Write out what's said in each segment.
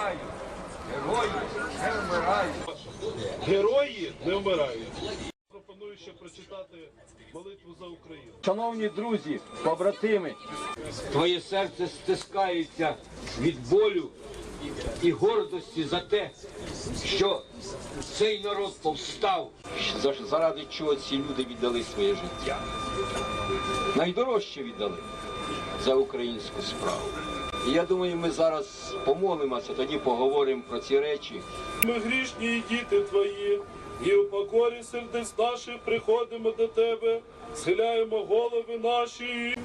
вмирають. Герої не вмирають. Герої не вмирають. Пропоную ще прочитати молитву за Україну. Шановні друзі, побратими, твоє серце стискається від болю і гордості за те, що цей народ повстав, заради чого ці люди віддали своє життя. Найдорожче віддали за українську справу. Я думаю, ми зараз помолимося, тоді поговоримо про ці речі. Ми грішні діти твої, і у покорі сердець наших приходимо до тебе, схиляємо голови наші.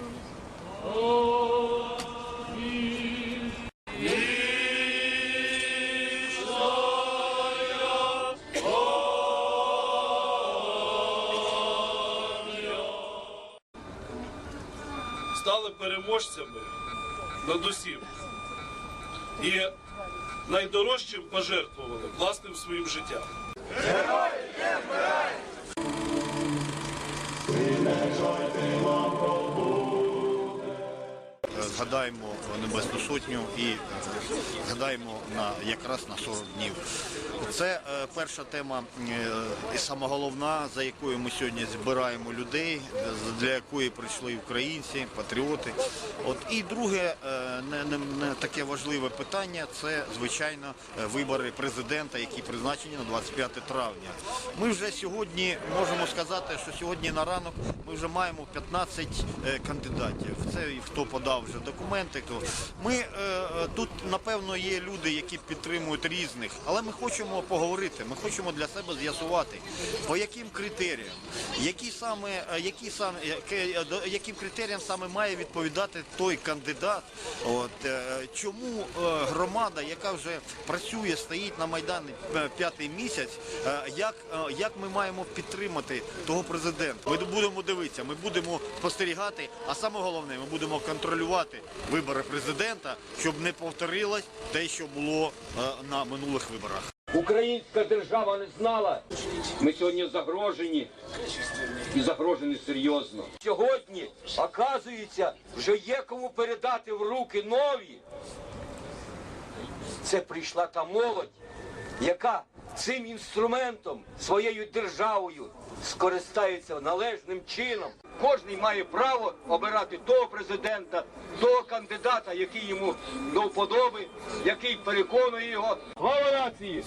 Стали переможцями над усім. І найдорожчим пожертвували власним своїм життям. Згадаємо Небесну Сотню і згадаємо на якраз на 40 днів. Це е, перша тема е, і сама головна, за якою ми сьогодні збираємо людей, для якої прийшли українці, патріоти. От і друге, е, не, не, не таке важливе питання це звичайно вибори президента, які призначені на 25 травня. Ми вже сьогодні можемо сказати, що сьогодні на ранок ми вже маємо 15 е, кандидатів. Це хто подав вже документи. Ми е, е, тут напевно є люди, які підтримують різних, але ми хочемо поговорити. Ми хочемо для себе з'ясувати, по яким критеріям, які саме, е, які саме яким критеріям саме має відповідати той кандидат. От чому громада, яка вже працює, стоїть на майдані п'ятий місяць, як, як ми маємо підтримати того президента? Ми будемо дивитися, ми будемо спостерігати, а саме головне, ми будемо контролювати вибори президента, щоб не повторилось те, що було е, на минулих виборах. Українська держава не знала. Ми сьогодні загрожені і загрожені серйозно. Сьогодні, оказується, вже є кому передати в руки нові. Це прийшла та молодь, яка цим інструментом, своєю державою скористається належним чином. Кожний має право обирати того президента, того кандидата, який йому до вподоби, який переконує його. Слава нації!